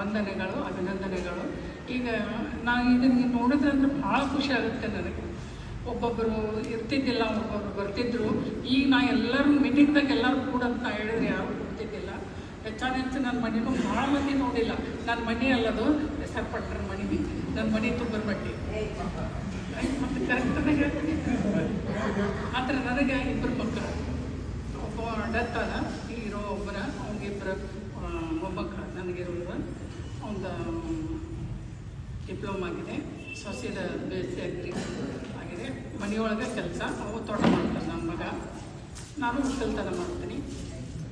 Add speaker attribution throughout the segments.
Speaker 1: ವಂದನೆಗಳು, ಅಭಿನಂದನೆಗಳು. ಈಗ ನಾನು ಇದನ್ನು ನೋಡಿದ್ರೆ ಅಂದ್ರೆ ಭಾಳ ಖುಷಿ ಆಗುತ್ತೆ ನನಗೆ. ಒಬ್ಬೊಬ್ಬರು ಇರ್ತಿದ್ದಿಲ್ಲ ಒಬ್ಬೊಬ್ಬರು ಬರ್ತಿದ್ರು. ಈಗ ನಾ ಎಲ್ಲರೂ ಮೀಟಿಂಗ್ದಾಗ ಎಲ್ಲರೂ ಕೂಡ ಅಂತ ಹೇಳಿದ್ರೆ ಯಾರು ಬರ್ತಿದ್ದಿಲ್ಲ. ಹೆಚ್ಚಾನ ಹೆಚ್ಚು ನನ್ನ ಮನೆಯೂ ಭಾಳ ಮಂದಿ ನೋಡಿಲ್ಲ. ನನ್ನ ಮನೆ ಅಲ್ಲದು ಹೆಸರು ಪಟ್ಟರ ಮನೆ ನನ್ನ ಮನೆ ತುಂಬರ್ ಬಟ್ಟಿ ಮತ್ತು ಕರೆಕ್ಟಾಗಿ ಹೇಳ್ತೀನಿ. ಆದ್ರೆ ನನಗೆ ಇಬ್ಬರು ಮಕ್ಕಳು. ಒಬ್ಬ ಡೆತ್ ಅದ ಇರೋ ಒಬ್ಬರ ಅವ್ನಿಗಿಬ್ಬರು ಮೊಮ್ಮಕ್ಕಳು. ನನಗಿರೋದು ಒಂದು ಡಿಪ್ಲೊಮಾ ಆಗಿದೆ. ಸೊಸೆದ ಬೇಸಿ ಅಗ್ರಿ ಆಗಿದೆ. ಮನೆಯೊಳಗೆ ಕೆಲಸ, ಅವು ತೋಟ ಮಾಡ್ತಾರೆ ನನ್ನ ಮಗ. ನಾನು ಒಕ್ಕಲ್ತನ ಮಾಡ್ತೀನಿ.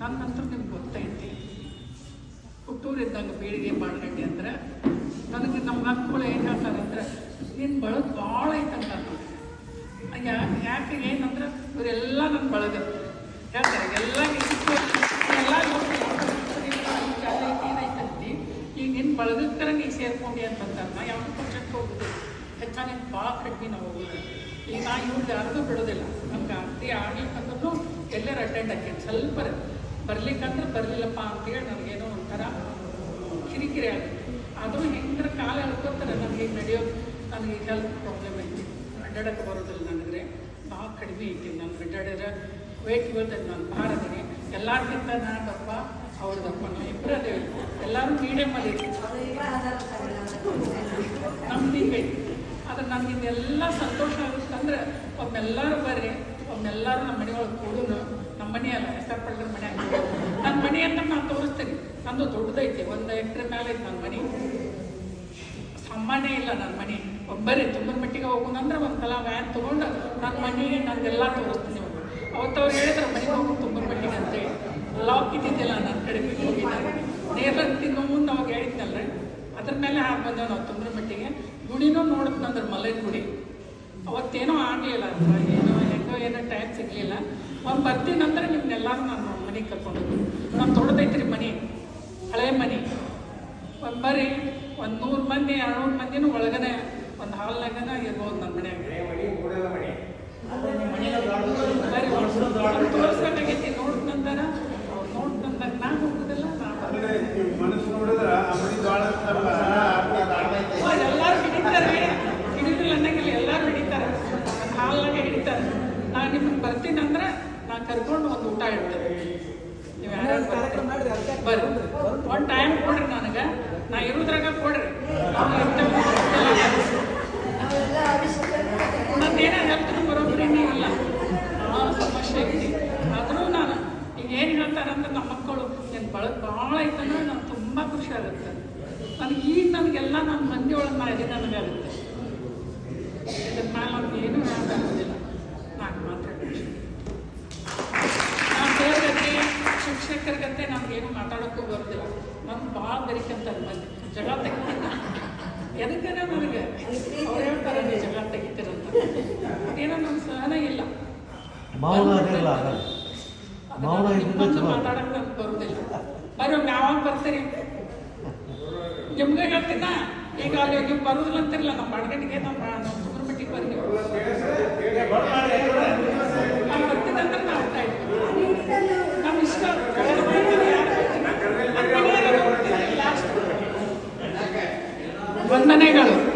Speaker 1: ನನ್ನಂತೂ ನಿಮ್ಗೆ ಗೊತ್ತೈತಿ. ಹುಟ್ಟೂರಿದ್ದಂಗೆ ಬೀಳಿಗೆ ಬಾಳ್ಗಡ್ಡೆ ಅಂದ್ರೆ, ನನಗೆ ನಮ್ಮ ಮಕ್ಕಳು ಏನು ಹೇಳ್ತಾರೆ ಅಂದರೆ ನಿನ್ನ ಬಳಗ ಭಾಳ ಐತಂತ ಯಾಕೆ ಯಾಕೆ ಏನಂದ್ರೆ ಇವರೆಲ್ಲ ನನ್ನ ಬಳಗ. ಹೇಳ್ತಾರೆ, ಎಲ್ಲ ಎಲ್ಲ ಈಗ ನಿನ್ನ ಬಳಗಕ್ಕರ ನೀ ಸೇರ್ಕೊಂಡಿ ಅಂತಂತಾರೆ ನಾ ಯಾವ ಪಕ್ಷಕ್ಕೆ ಹೋಗುದು ಹೆಚ್ಚಾಗಿ ಭಾಳ ಕಡಿಮೆ ನಾವು ಹೋಗೋದು ಈಗ ನಾ ಇವ್ರದ್ದು ಯಾರಿಗೂ ಬಿಡೋದಿಲ್ಲ. ನಮ್ಗೆ ಅತಿ ಆಗ್ಲಿಕ್ಕಂದ್ರೂ ಎಲ್ಲರೂ ಅಟೆಂಡ್ ಆಕೇನಿ ಸ್ವಲ್ಪ ಬರ್ಲಿಕ್ಕಂದ್ರೆ ಬರಲಿಲ್ಲಪ್ಪ ಅಂತೇಳಿ ನನಗೇನೋ ಒಂಥರ ಕಿರಿಕಿರಿ ಆಗುತ್ತೆ. ಅದು ಹೆಂಗ್ರ ಕಾಲ ಹೇಳ್ಕೊತಾರೆ ನನಗೆ ಈಗ ನಡೆಯೋ ನನಗೆ ಹೆಲ್ತ್ ಪ್ರಾಬ್ಲಮ್ ಐತಿ. ಅಡ್ಡಾಡಕ್ಕೆ ಬರೋದಿಲ್ಲ ನನಗೆ. ಭಾಳ ಕಡಿಮೆ ಐತಿ. ನಾನು ಅಡ್ಡಾಡಿದ್ರೆ ವೇಟ್ ಬೀಳ್ತೈತೆ ನಾನು ಭಾರ ಎಲ್ಲಾರ್ಗಿಂತ ಎಲ್ಲರಿಗಿಂತ ನಾನು ದಪ್ಪ ಅವ್ರು ದಪ್ಪ ನಾವು ಇಬ್ಬರು ಅದೇವಿ ಎಲ್ಲರೂ ಮೀಡಿಯಮ್ ಅಲ್ಲಿ ಹಿಂಗೈತಿ ಆದ್ರೆ ನನಗೆ ಇದೆಲ್ಲ ಸಂತೋಷ ಆಗುತ್ತಂದ್ರೆ ಒಮ್ಮೆಲ್ಲರೂ ಬರ್ರಿ, ಒಮ್ಮೆಲ್ಲರೂ ನಮ್ಮ ಮನೆಯೊಳಗೆ ಕೂಡುನು ನಮ್ಮ ಮನೆ ಅಲ್ಲ ಹೆಸರು ಪಡೆದ್ರ ಮನೆ ನನ್ನ ಮನೆ ಅಂತ ನಾನು ತೋರಿಸ್ತೀನಿ. ನಂದು ದೊಡ್ಡದೈತಿ, ಒಂದು ಎಕ್ರೆ ಮೇಲೆ ಐತೆ ನನ್ನ ಮನೆ. ಸಾಮಾನ್ಯ ಇಲ್ಲ ನನ್ನ ಮನೆ. ಒಬ್ಬರೇ ತುಂಬನ ಮಟ್ಟಿಗೆ ಹೋಗೋದಂದ್ರೆ ಒಂದು ಸಲ ವ್ಯಾನ್ ತೊಗೊಂಡು ನನ್ನ ಮನೆಗೆ ನಂದೆಲ್ಲ ತೋರಿಸ್ತೀನಿ. ಅವತ್ತು ಅವ್ರು ಹೇಳಿದ್ರು ಮನೆಗೆ ಹೋಗಿ ತುಂಬನ ಮಟ್ಟಿಗೆ ಅಂತೇಳಿ ಲಾಕ್ ಇದ್ದಿದ್ದಿಲ್ಲ ನನ್ನ ಕಡೆ ತಿನ್ನೋ ಮುಂದೆ ಅವಾಗ ಹೇಳಿದ್ನಲ್ಲ ಅದ್ರ ಮೇಲೆ ಹಾಕಿ ಬಂದೇವು ನಾವು ತುಂಬ್ರ ಮಟ್ಟಿಗೆ. ಗುಡಿನೂ ನೋಡಿದ್ನಂದ್ರೆ ಮಲೈ ಗುಡಿ ಅವತ್ತೇನೋ ಆಗಲಿಲ್ಲ ಅಂದ್ರೆ ಏನೋ ಹೆಂಗೋ ಏನೋ ಟೈಮ್ ಸಿಗಲಿಲ್ಲ. ಒಂದು ಬರ್ತೀನಂದ್ರೆ ನಿಮ್ಮನ್ನೆಲ್ಲರೂ ನಾನು ಮನೆಗೆ ಕರ್ಕೊಂಡು ನಾನು ದೊಡ್ಡದೈತ್ರಿ ಮನೆ ಹಳೆ ಮನೆ. ಒಂದು ಬರೀ ಒಂದು ನೂರು ಮಂದಿ ಎರಡುನೂರು ಮಂದಿನೂ ಒಳಗನೆ ಒಂದು ಹಾಲ್ನಾಗನ ಇರ್ಬೋದು ನನ್ನ ಮನೆಯಾಗ. ಬರೀ ತೋರ್ಸ್ಬೇಕಾಗೈತಿ ನೋಡ್ತಂದಾರ ಅವ್ರು ನೋಡ್ತಂದಾಗ ನಾ ಹೋಗುದಿಲ್ಲ ನಾ
Speaker 2: ಅಂದ್ರೆ ನೀವು ಮನಸ್ಸು ನೋಡಿದ್ರ ಆ ಮನೆ ಭಾಳ ಅಂತಲ್ಲ, ಅರ್ಥ ಆಗ್ತೈತಿ.
Speaker 1: ಎಲ್ಲರೂ ಹಿಡಿತಾರೆ ಹಿಡಿದಿಲ್ಲ ಅನ್ನಂಗಿಲ್ಲ ಎಲ್ಲರೂ ಹಿಡಿತಾರೆ ಹಾಲ್ನಾಗೆ ಹಿಡಿತಾರೆ ನಾನು ನಿಮಗೆ ಬರ್ತೀನಂದ್ರೆ ನಾನು ಕರ್ಕೊಂಡು ಒಂದು ಊಟ ಇಡ್ತೇನೆ ನೀವು? ಬರ್ರಿ. ಒಂದು ಟೈಮ್ ಕೊಡ್ರಿ ನನಗೆ. ನಾ ಇರೋದ್ರಾಗ ಕೊಡ್ರಿ. ನಾವು ಹೇಳ್ತೀನಿ ಬರೋಬ್ರಿ ನೀವಲ್ಲ? ಭಾಳ ಸಮಸ್ಯೆ ಐತಿ ಆದರೂ ನಾನು ಈಗ ಏನು ಹೇಳ್ತಾರಂದ್ರೆ ನಮ್ಮ ಮಕ್ಕಳು ನಿನ್ನ ಬಳಕೆ ಭಾಳ ಐತಂದ್ರೆ ನಾನು ತುಂಬ ಖುಷಿ ಆಗುತ್ತೆ. ನನಗೆ ಈಗ ನನಗೆಲ್ಲ ನನ್ನ ಮಂದಿ ಒಳಗೆ ಮಾಡಿ ನನಗಾಗುತ್ತೆ ಇದ್ರ ಮೇಲೆ ನನಗೆ ಏನೂ ಹೇಳೋಕ್ಕಾಗೋದಿಲ್ಲ ನಾನು ಮಾತ್ರ ನಾನು ದೇವ್ರಗತ್ತೆ ನಮ್ಗೆ ಏನು ಮಾತಾಡೋಕ್ಕೂ ಬರೋದಿಲ್ಲ. ನಮ್ಗೆ ಭಾಳ ಬೆರಿಕಂತಾರೆ ಮಂದಿ ಜಗಳ ತೆಗಿತೀನಿ. ಎದಕ್ಕೆ ನನಗೆ ಅವ್ರು ಹೇಳ್ತಾರೆ ನೀವು ಜಗಳ ತೆಗಿತೀರಂತ ಏನೋ ನಮ್ಗೆ ಸಹನ ಇಲ್ಲ. ಮಾತಾಡಕ್ಕೆ ನನಗೆ ಬರೋದಿಲ್ಲ. ಬರೀ ಒಮ್ಮೆ ಯಾವಾಗ ಬರ್ತೀರಿ ನಿಮ್ಗೆ ಹೇಳ್ತೀನ? ಈಗ ಅಲ್ಲಿ ನೀವು ಬರೋದಿಲ್ಲ ಅಂತಿರಲ್ಲ ನಮ್ಮ ಬಾಡ್ಗಟ್ಟಿಗೆ ನಮ್ಮ ಸುಬ್ರಹ್ಮಟ್ಟಿಗೆ ಸುಬ್ರಹ್ಮಣ್ಯಕ್ಕೆ
Speaker 2: वंदने गण